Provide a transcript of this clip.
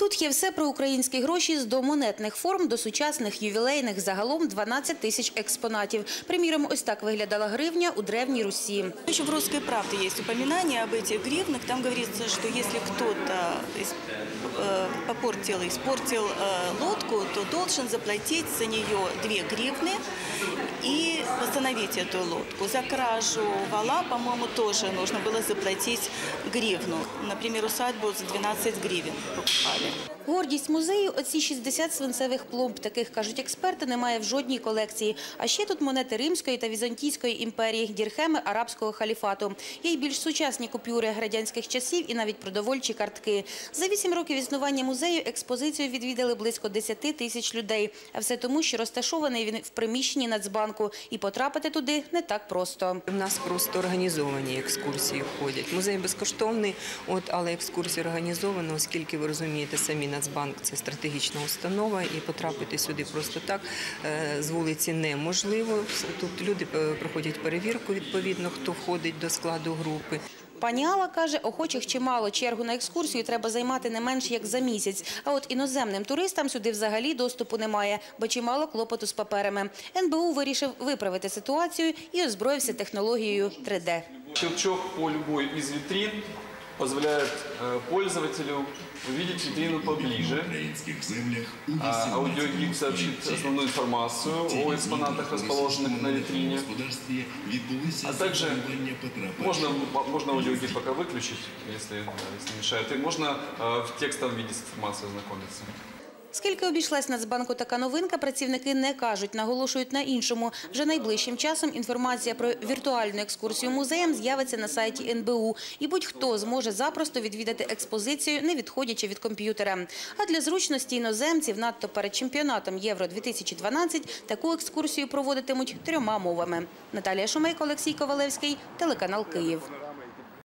Тут є все про українські гроші з до монетних форм до сучасних ювілейних. Загалом 12 тисяч експонатів. Приміром, ось так виглядала гривня у Древній Русі. Еще в «Русской правде» есть упоминание об этих гривнах. Там говорится, что если кто-то ис- э, попортил, испортил э, лодку, то должен заплатить за нее 2 гривны и восстановить эту лодку. За кражу вала, по-моему, тоже нужно было заплатить гривну. Например, усадьбу за 12 гривен покупали. Гордість музею – оці 60 свинцевих пломб. Таких, кажуть експерти, немає в жодній колекції. А ще тут монети Римської та Візантійської імперії, дірхеми арабського халіфату. Є й більш сучасні купюри радянських часів і навіть продовольчі картки. За вісім років існування музею експозицію відвідали близько 10 тисяч людей. А все тому, що розташований він в приміщенні Нацбанку. І потрапити туди не так просто. У нас просто організовані екскурсії входять. Музей безкоштовний, от але екскурсії організовані, оскільки ви розумієте, самі Нацбанк це стратегічна установа, і потрапити сюди просто так е, з вулиці неможливо. Тут люди е, проходять перевірку відповідно, хто входить до складу групи. Пані Алла каже, охочих чимало. Чергу на екскурсію треба займати не менш як за місяць. А от іноземним туристам сюди взагалі доступу немає, бо чимало клопоту з паперами. НБУ вирішив виправити ситуацію і озброївся технологією 3D. Щелчок по любой из витрин позволяет э, пользователю увидеть витрину поближе. українських землях у А, Аудиогид сообщит основную информацию о экспонатах, расположенных на витрине. господарстві відбулися А также захоплення потраплячих. можно, можно аудиогид пока выключить, если, да, если мешает. И можно э, в текстовом виде с информацией ознакомиться. Скільки обійшлась Нацбанку така новинка, працівники не кажуть, наголошують на іншому. Вже найближчим часом інформація про віртуальну екскурсію музеєм з'явиться на сайті НБУ. І будь-хто зможе запросто відвідати експозицію, не відходячи від комп'ютера. А для зручності іноземців, надто перед чемпіонатом Євро-2012, таку екскурсію проводитимуть трьома мовами. Наталія Шумейко, Олексій Ковалевський, телеканал «Київ».